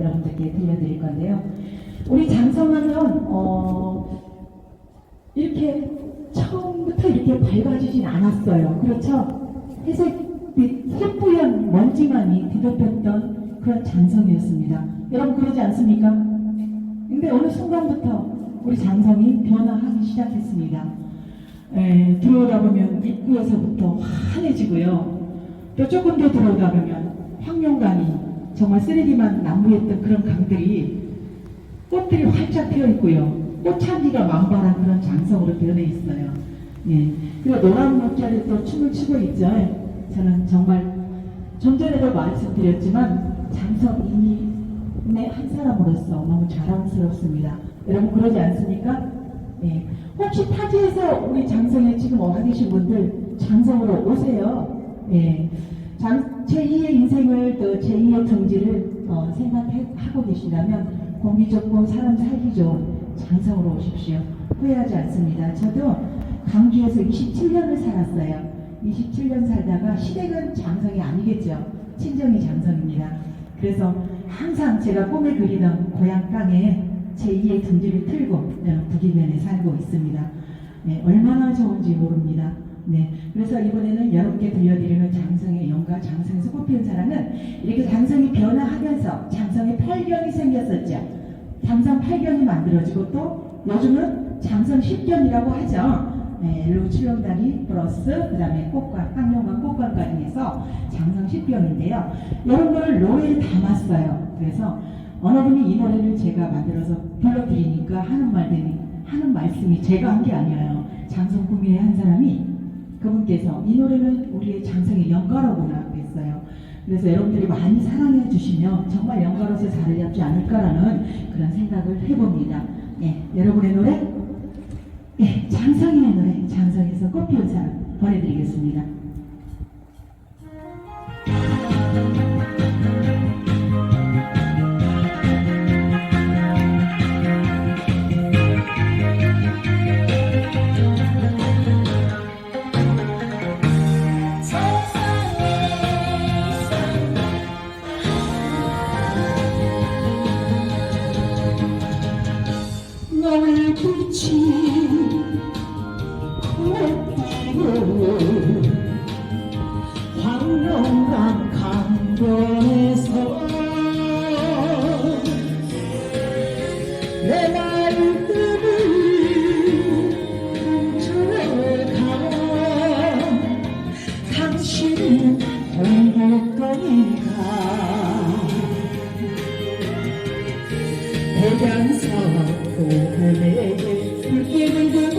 여러분들께 들려드릴 건데요. 우리 장성하면 어, 이렇게 처음부터 이렇게 밝아지진 않았어요. 그렇죠? 회색빛 흰뿌연 먼지만이 뒤덮였던 그런 장성이었습니다. 여러분 그러지 않습니까? 근데 어느 순간부터 우리 장성이 변화하기 시작했습니다. 에, 들어오다 보면 입구에서부터 환해지고요. 또 조금 더 들어오다 보면 황룡강이 정말 쓰레기만 남부했던 그런 강들이 꽃들이 활짝 피어 있고요. 꽃향기가 만발한 그런 장성으로 변해 있어요. 예. 그리고 노란 또 춤을 추고 있죠. 저는 정말 좀 전에도 말씀드렸지만 장성 이민의 한 사람으로서 너무 자랑스럽습니다. 여러분 그러지 않습니까? 예. 혹시 타지에서 우리 장성에 지금 와 계신 분들 장성으로 오세요. 예. 장, 제2의 인생을 또 제2의 경지를 어, 생각하고 계신다면 공기 좋고 사람 살기 좋은 장성으로 오십시오. 후회하지 않습니다. 저도 강주에서 27년을 살았어요. 27년 살다가 시댁은 장성이 아니겠죠. 친정이 장성입니다. 그래서 항상 제가 꿈에 그리던 고향 땅에 제2의 경지를 틀고 저는 북이면에 살고 있습니다. 네, 얼마나 좋은지 모릅니다. 네, 그래서 이번에는 여러분께 들려드리는 장성의 영가, 장성에서 꽃피운 사랑은 이렇게 장성이 변화하면서 장성의 팔경이 생겼었죠. 장성 팔경이 만들어지고 또 요즘은 장성 십경이라고 하죠. 네, 루칠롱다리 플러스 그 다음에 꽃관, 황룡관 꽃관까지 해서 장성 십경인데요. 이런 거를 노래에 담았어요. 그래서 어느 분이 이 노래를 제가 만들어서 불러드리니까 하는 말들이 하는 말씀이 제가 한 게 아니에요. 장성 구미의 한 사람이 그분께서 이 노래는 우리의 장성의 연가로구나 그랬어요. 그래서 여러분들이 많이 사랑해 주시면 정말 연가로서 자리 잡지 않을까라는 그런 생각을 해봅니다. 네, 여러분의 노래, 네, 장성인의 노래, 장성에서 꽃피운 사람 보내드리겠습니다. 대장서 고금에 붉게 붉은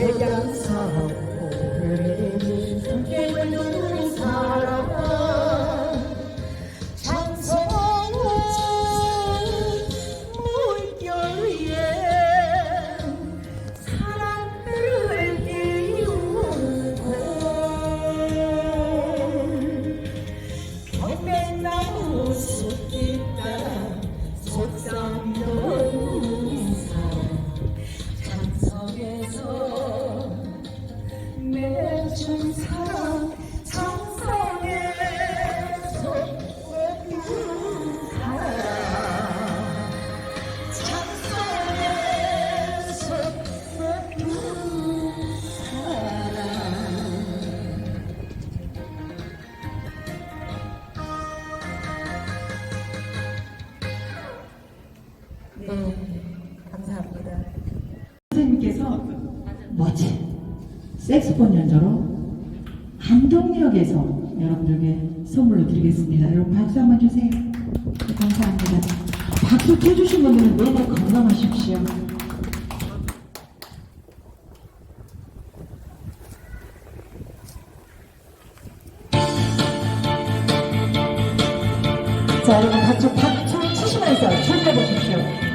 대장 네, 감사합니다. 선생님께서 멋진 색소폰 연주로 안동역에서 여러분들에게 선물로 드리겠습니다. 여러분 박수 한번 주세요. 네, 감사합니다. 박수 쳐주신 분들은 내내 건강하십시오. 자, 여러분 각종 박수 치시면서 즐겨보십시오.